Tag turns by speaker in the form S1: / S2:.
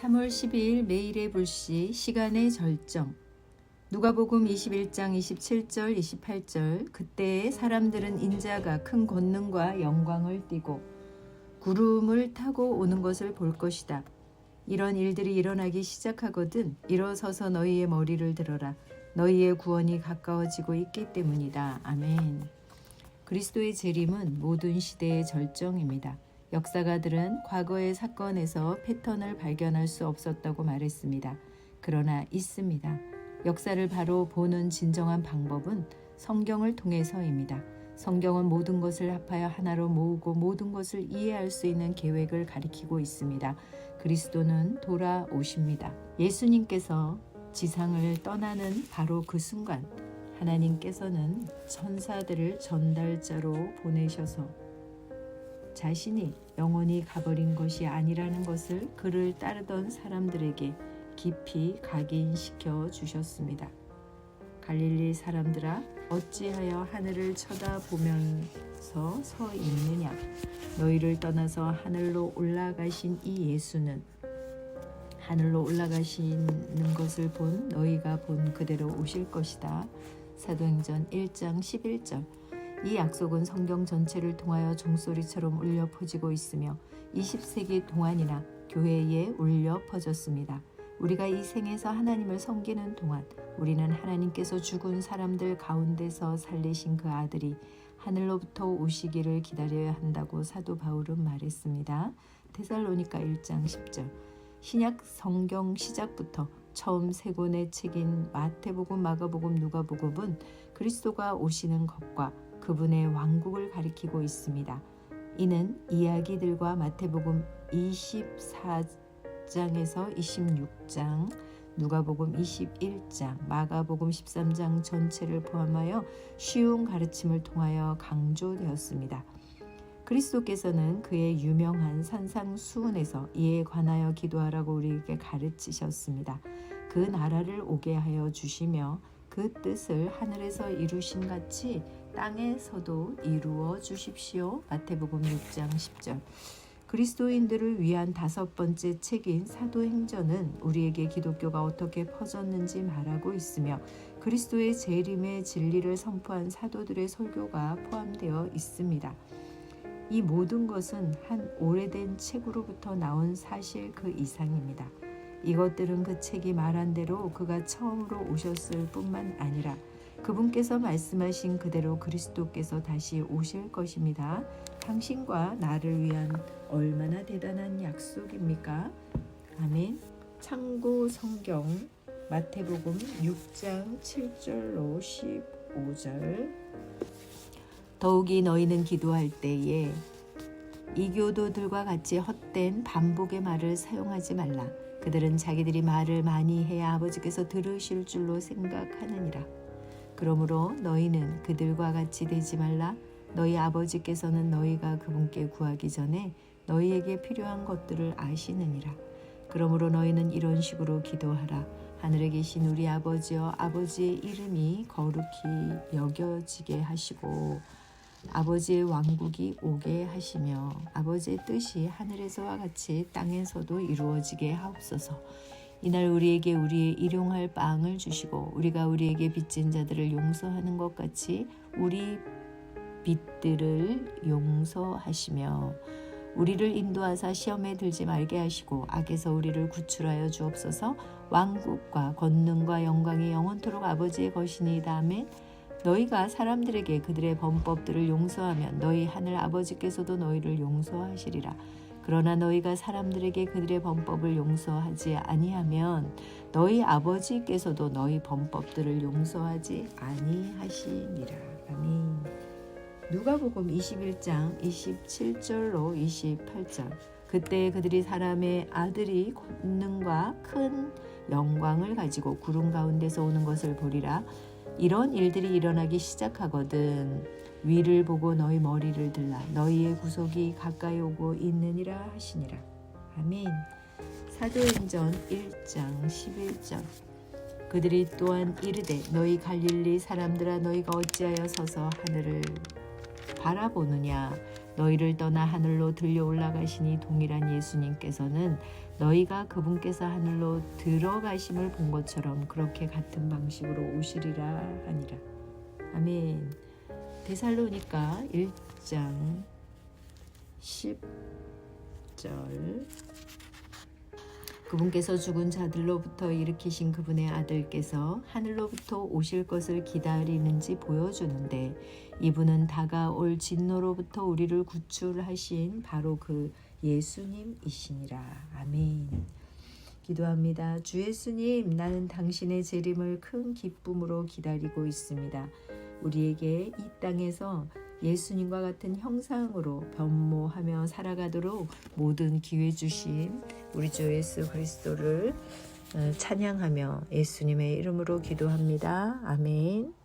S1: 3월 12일 매일의 불시 시간의 절정 누가복음 21장 27절 28절 그때에 사람들은 인자가 큰 권능과 영광을 띠고 구름을 타고 오는 것을 볼 것이다. 이런 일들이 일어나기 시작하거든 일어서서 너희의 머리를 들어라. 너희의 구원이 가까워지고 있기 때문이다. 아멘. 그리스도의 재림은 모든 시대의 절정입니다. 역사가들은 과거의 사건에서 패턴을 발견할 수 없었다고 말했습니다. 그러나 있습니다. 역사를 바로 보는 진정한 방법은 성경을 통해서입니다. 성경은 모든 것을 합하여 하나로 모으고 모든 것을 이해할 수 있는 계획을 가리키고 있습니다. 그리스도는 돌아오십니다. 예수님께서 지상을 떠나는 바로 그 순간 하나님께서는 천사들을 전달자로 보내셔서 자신이 영원히 가버린 것이 아니라는 것을 그를 따르던 사람들에게 깊이 각인시켜 주셨습니다. 갈릴리 사람들아 어찌하여 하늘을 쳐다보면서 서 있느냐 너희를 떠나서 하늘로 올라가신 이 예수는 하늘로 올라가시는 것을 본 너희가 본 그대로 오실 것이다. 사도행전 1장 11절 이 약속은 성경 전체를 통하여 종소리처럼 울려 퍼지고 있으며 20세기 동안이나 교회에 울려 퍼졌습니다. 우리가 이 생에서 하나님을 섬기는 동안 우리는 하나님께서 죽은 사람들 가운데서 살리신 그 아들이 하늘로부터 오시기를 기다려야 한다고 사도 바울은 말했습니다. 테살로니가 1장 10절 신약 성경 시작부터 처음 세 권의 책인 마태복음, 마가복음, 누가복음은 그리스도가 오시는 것과 그분의 왕국을 가리키고 있습니다. 이는 이야기들과 마태복음 24장에서 26장, 누가복음 21장, 마가복음 13장 전체를 포함하여 쉬운 가르침을 통하여 강조되었습니다. 그리스도께서는 그의 유명한 산상수훈에서 이에 관하여 기도하라고 우리에게 가르치셨습니다. 그 나라를 오게 하여 주시며 그 뜻을 하늘에서 이루신 같이 땅에서도 이루어 주십시오. 마태복음 6장 10절. 그리스도인들을 위한 다섯 번째 책인 사도행전은 우리에게 기독교가 어떻게 퍼졌는지 말하고 있으며 그리스도의 재림의 진리를 선포한 사도들의 설교가 포함되어 있습니다. 이 모든 것은 한 오래된 책으로부터 나온 사실 그 이상입니다. 이것들은 그 책이 말한 대로 그가 처음으로 오셨을 뿐만 아니라 그분께서 말씀하신 그대로 그리스도께서 다시 오실 것입니다. 당신과 나를 위한 얼마나 대단한 약속입니까? 아멘. 참고 성경 마태복음 6장 7절로 15절 더욱이 너희는 기도할 때에 이교도들과 같이 헛된 반복의 말을 사용하지 말라. 그들은 자기들이 말을 많이 해야 아버지께서 들으실 줄로 생각하느니라. 그러므로 너희는 그들과 같이 되지 말라. 너희 아버지께서는 너희가 그분께 구하기 전에 너희에게 필요한 것들을 아시느니라. 그러므로 너희는 이런 식으로 기도하라. 하늘에 계신 우리 아버지여 아버지의 이름이 거룩히 여겨지게 하시고 아버지의 왕국이 오게 하시며 아버지의 뜻이 하늘에서와 같이 땅에서도 이루어지게 하옵소서. 이날 우리에게 우리의 일용할 빵을 주시고 우리가 우리에게 빚진 자들을 용서하는 것 같이 우리 빚들을 용서하시며 우리를 인도하사 시험에 들지 말게 하시고 악에서 우리를 구출하여 주옵소서. 왕국과 권능과 영광이 영원토록 아버지의 것이니이다. 아멘 너희가 사람들에게 그들의 범법들을 용서하면 너희 하늘 아버지께서도 너희를 용서하시리라 그러나 너희가 사람들에게 그들의 범법을 용서하지 아니하면 너희 아버지께서도 너희 범법들을 용서하지 아니하시니라. 아멘. 누가복음 21장 27절로 28절. 그때 그들이 사람의 아들이 권능과 큰 영광을 가지고 구름 가운데서 오는 것을 보리라. 이런 일들이 일어나기 시작하거든. 위를 보고 너희 머리를 들라. 너희의 구속이 가까이 오고 있느니라 하시니라. 아멘. 사도행전 1장 11절. 그들이 또한 이르되 너희 갈릴리 사람들아 너희가 어찌하여 서서 하늘을 바라보느냐 너희를 떠나 하늘로 들려 올라가시니 동일한 예수님께서는 너희가 그분께서 하늘로 들어가심을 본 것처럼 그렇게 같은 방식으로 오시리라 하니라. 아멘. 데살로니가 1장 10절 그분께서 죽은 자들로부터 일으키신 그분의 아들께서 하늘로부터 오실 것을 기다리는지 보여주는데 이분은 다가올 진노로부터 우리를 구출하신 바로 그 예수님이시니라. 아멘. 기도합니다. 주 예수님, 나는 당신의 재림을 큰 기쁨으로 기다리고 있습니다. 우리에게 이 땅에서 예수님과 같은 형상으로 변모하며 살아가도록 모든 기회 주신 우리 주 예수 그리스도를 어, 찬양하며 예수님의 이름으로 기도합니다. 아멘.